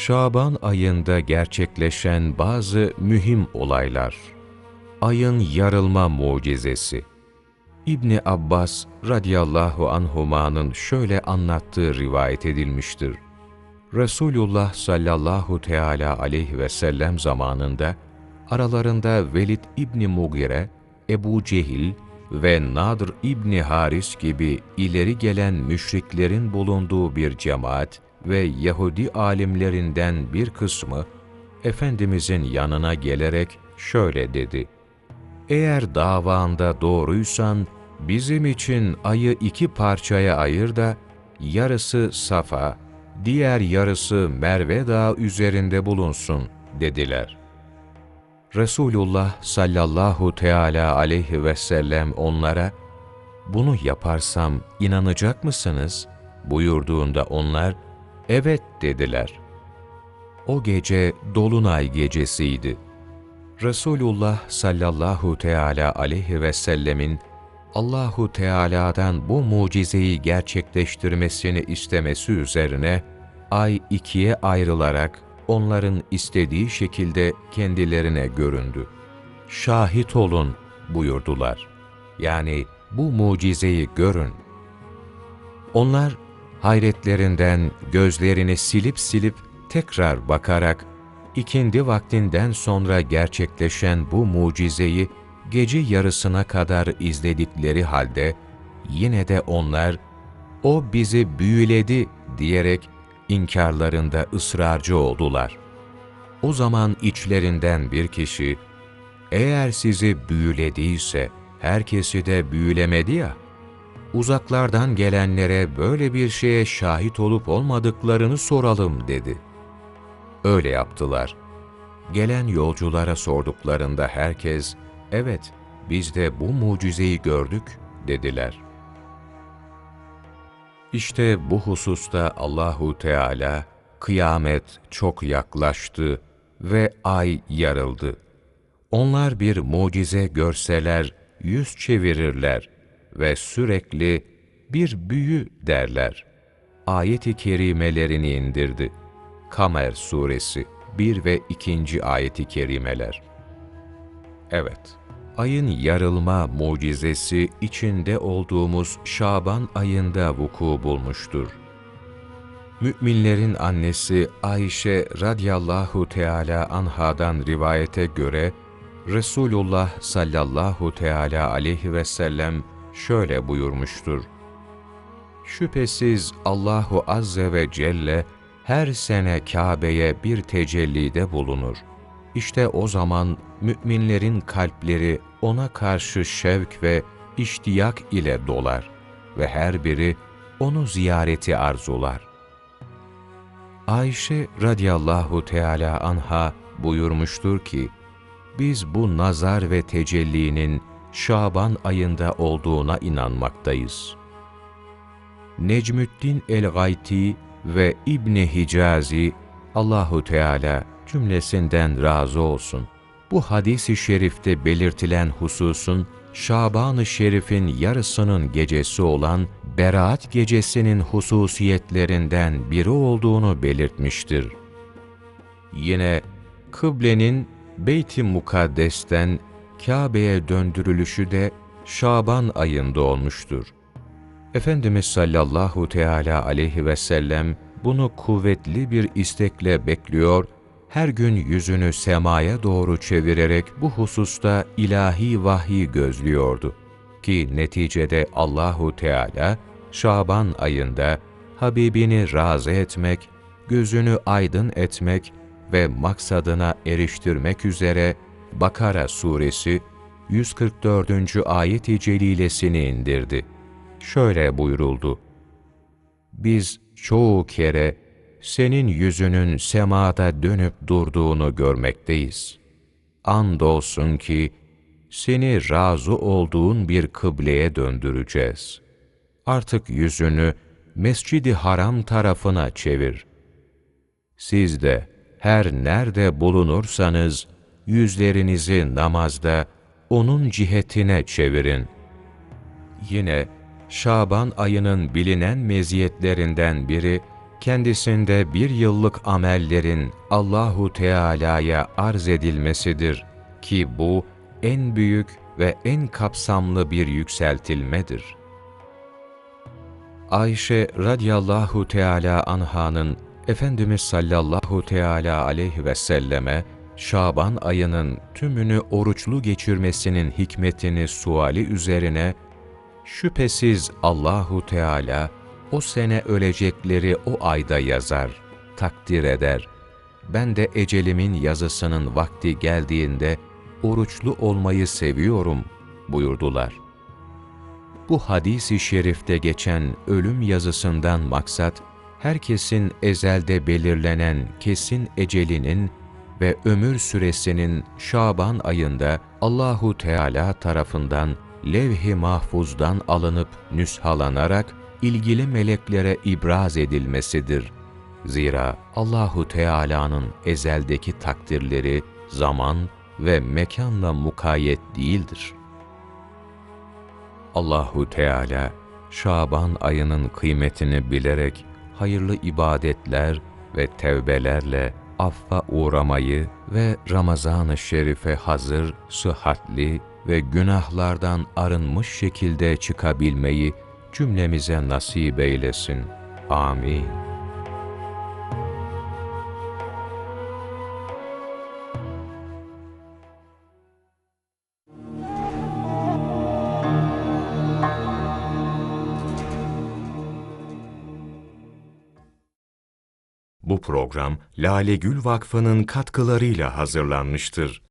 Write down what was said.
Şaban ayında gerçekleşen bazı mühim olaylar. Ayın yarılma mucizesi. İbni Abbas radıyallahu anhuma'nın şöyle anlattığı rivayet edilmiştir. Resulullah sallallahu teala aleyhi ve sellem zamanında aralarında Velid İbni Mugire, Ebu Cehil ve Nadr İbni Haris gibi ileri gelen müşriklerin bulunduğu bir cemaat ve Yahudi alimlerinden bir kısmı, Efendimizin yanına gelerek şöyle dedi. Eğer davanda doğruysan, bizim için ayı iki parçaya ayır da, yarısı Safa, diğer yarısı Merve Dağı üzerinde bulunsun, dediler. Resulullah sallallahu teala aleyhi ve sellem onlara, bunu yaparsam inanacak mısınız? buyurduğunda onlar, evet dediler. O gece Dolunay gecesiydi. Resulullah sallallahu teala aleyhi ve sellemin Allahu Teala'dan bu mucizeyi gerçekleştirmesini istemesi üzerine ay ikiye ayrılarak onların istediği şekilde kendilerine göründü. Şahit olun buyurdular. Yani bu mucizeyi görün. Onlar hayretlerinden gözlerini silip silip tekrar bakarak ikindi vaktinden sonra gerçekleşen bu mucizeyi gece yarısına kadar izledikleri halde yine de onlar o bizi büyüledi diyerek inkarlarında ısrarcı oldular. O zaman içlerinden bir kişi, eğer sizi büyülediyse herkesi de büyülemedi ya, uzaklardan gelenlere böyle bir şeye şahit olup olmadıklarını soralım dedi. Öyle yaptılar. Gelen yolculara sorduklarında herkes, evet biz de bu mucizeyi gördük dediler.'' İşte bu hususta Allahu Teala kıyamet çok yaklaştı ve ay yarıldı. Onlar bir mucize görseler yüz çevirirler ve sürekli bir büyü derler. Ayet-i kerimelerini indirdi. Kamer suresi 1 ve 2. ayet-i kerimeler. Evet ayın yarılma mucizesi içinde olduğumuz Şaban ayında vuku bulmuştur. Müminlerin annesi Ayşe radıyallahu teala anhadan rivayete göre Resulullah sallallahu teala aleyhi ve sellem şöyle buyurmuştur. Şüphesiz Allahu azze ve celle her sene Kabe'ye bir tecellide bulunur. İşte o zaman müminlerin kalpleri ona karşı şevk ve iştiyak ile dolar ve her biri onu ziyareti arzular. Ayşe radıyallahu teala anha buyurmuştur ki, biz bu nazar ve tecellinin Şaban ayında olduğuna inanmaktayız. Necmüddin el-Gayti ve İbni Hicazi, Allahu Teala cümlesinden razı olsun. Bu hadis-i şerifte belirtilen hususun, Şaban-ı Şerif'in yarısının gecesi olan Berat gecesinin hususiyetlerinden biri olduğunu belirtmiştir. Yine kıblenin Beyt-i Mukaddes'ten Kabe'ye döndürülüşü de Şaban ayında olmuştur. Efendimiz sallallahu teala aleyhi ve sellem bunu kuvvetli bir istekle bekliyor her gün yüzünü semaya doğru çevirerek bu hususta ilahi vahyi gözlüyordu. Ki neticede Allahu Teala Şaban ayında Habibini razı etmek, gözünü aydın etmek ve maksadına eriştirmek üzere Bakara suresi 144. ayet-i celilesini indirdi. Şöyle buyuruldu. Biz çoğu kere senin yüzünün semada dönüp durduğunu görmekteyiz. Andolsun ki seni razı olduğun bir kıbleye döndüreceğiz. Artık yüzünü Mescid-i Haram tarafına çevir. Siz de her nerede bulunursanız yüzlerinizi namazda onun cihetine çevirin. Yine Şaban ayının bilinen meziyetlerinden biri kendisinde bir yıllık amellerin Allahu Teala'ya arz edilmesidir ki bu en büyük ve en kapsamlı bir yükseltilmedir. Ayşe radıyallahu teala anhanın Efendimiz sallallahu teala aleyhi ve selleme Şaban ayının tümünü oruçlu geçirmesinin hikmetini suali üzerine şüphesiz Allahu Teala o sene ölecekleri o ayda yazar, takdir eder. Ben de ecelimin yazısının vakti geldiğinde oruçlu olmayı seviyorum buyurdular. Bu hadis-i şerifte geçen ölüm yazısından maksat, herkesin ezelde belirlenen kesin ecelinin ve ömür süresinin Şaban ayında Allahu Teala tarafından levh-i mahfuzdan alınıp nüshalanarak ilgili meleklere ibraz edilmesidir. Zira Allahu Teala'nın ezeldeki takdirleri zaman ve mekanla mukayyet değildir. Allahu Teala Şaban ayının kıymetini bilerek hayırlı ibadetler ve tevbelerle affa uğramayı ve Ramazan-ı Şerif'e hazır, sıhhatli ve günahlardan arınmış şekilde çıkabilmeyi cümlemize nasip eylesin. Amin. Program Lale Gül Vakfı'nın katkılarıyla hazırlanmıştır.